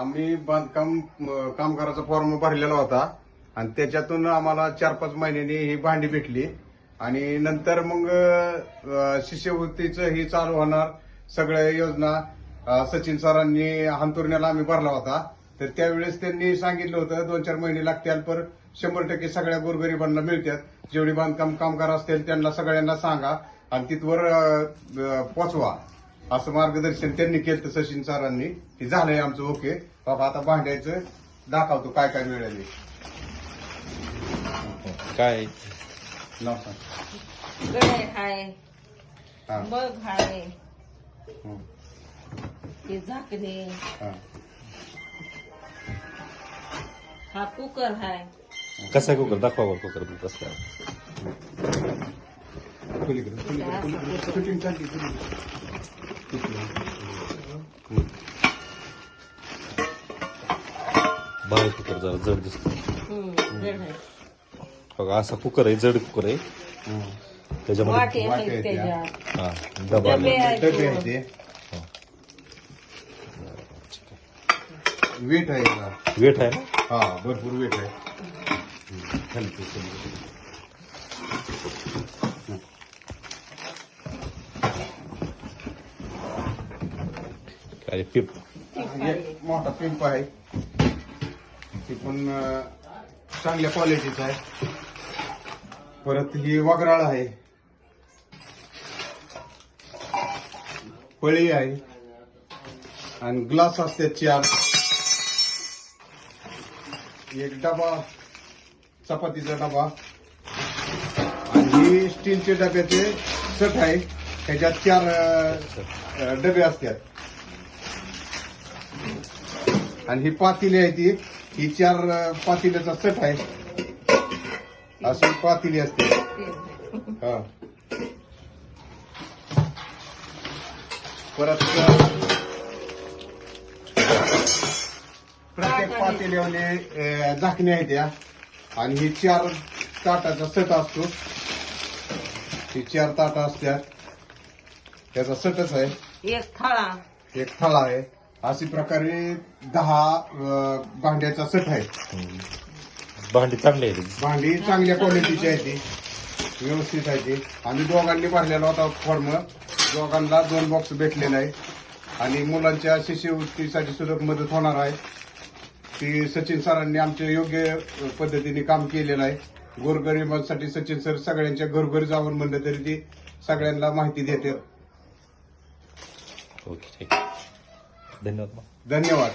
आम्ही बांधकाम कामगाराचा फॉर्म भरलेला होता. आणि त्याच्यातून आम्हाला चार पाच महिन्यांनी ही भांडी भेटली. आणि नंतर मग शिष्यवृत्तीचं ही चालू होणार. सगळ्या योजना सचिन सरांनी हांतुर्ण्याला आम्ही भरला होता. तर त्यावेळेस त्यांनी सांगितलं होतं दोन चार महिने लागतील पर शंभर टक्के सगळ्या गोरगरिबांना मिळतात. जेवढी बांधकाम कामगार असतील त्यांना सगळ्यांना सांगा. आणि तिथवर पोचवा. असं मार्गदर्शन त्यांनी केलं सचिन सरांनी. ते झालंय आमचं ओके. बाबा आता भांड्याचं. दाखवतो काय काय मिळाले. काय? नाव सांग गळे हाय. हा, बघ हाय. हं, हे झाकणे. हा. हा कुकर हाय. कसा कुकर? दाखवा बरं कुकर कसला पलीकडे, पलीकडे, पलीकडे. शूटिंग चालली, पलीकडे. बाहेर कुकर जरा जड दिसतो बघा असा कुकर आहे जड कुकर आहे. हं. त्याच्यामध्ये हा डबा. आहेत. डबे आहे ते. वेट आहे याला. वेट आहे ना? हा भरपूर वेट आहे. हं, खाली ते, खाली. काय पिंप एक मोठा पिंप आहे. ती पण चांगल्या क्वालिटीचा आहे. परत ही वगराळ आहे. पळी आहे. आणि ग्लास असते चार. एक डबा चपातीचा डबा. आणि ही स्टीलचे डब्याचे सट आहे. त्याच्यात चार डबे असतात. आणि ही पातेली आहे ती. ही चार पातेल्याचा सेट आहे. अशी पातेली असते. हा. परत प्रत्येक पातेल्याने अं, झाकणी आहे त्या. आणि ही चार ताटाचा सेट असतो. ही चार ताट असतात. त्याचा सेटच आहे. एक थळा. एक थळा आहे. अशी प्रकारे दहा भांड्याचा सेट आहे. भांडी चांगली आहे ती. भांडी चांगल्या क्वालिटीची आहे ती. व्यवस्थित आहे ती. आम्ही दोघांनी भरलेला होता फॉर्म दोघांना दोन बॉक्स भेटलेला आहे. आणि मुलांच्या शिष्यवृत्तीसाठी सुद्धा मदत होणार आहे. ती सचिन सरांनी आमच्या योग्य पद्धतीने काम केलेलं आहे. गोरगरिबांसाठी सचिन सर सगळ्यांच्या घरोघरी जाऊन म्हणलं तरी ती सगळ्यांना माहिती देतात. ओके ठीक आहे. धन्यवाद. धन्यवाद.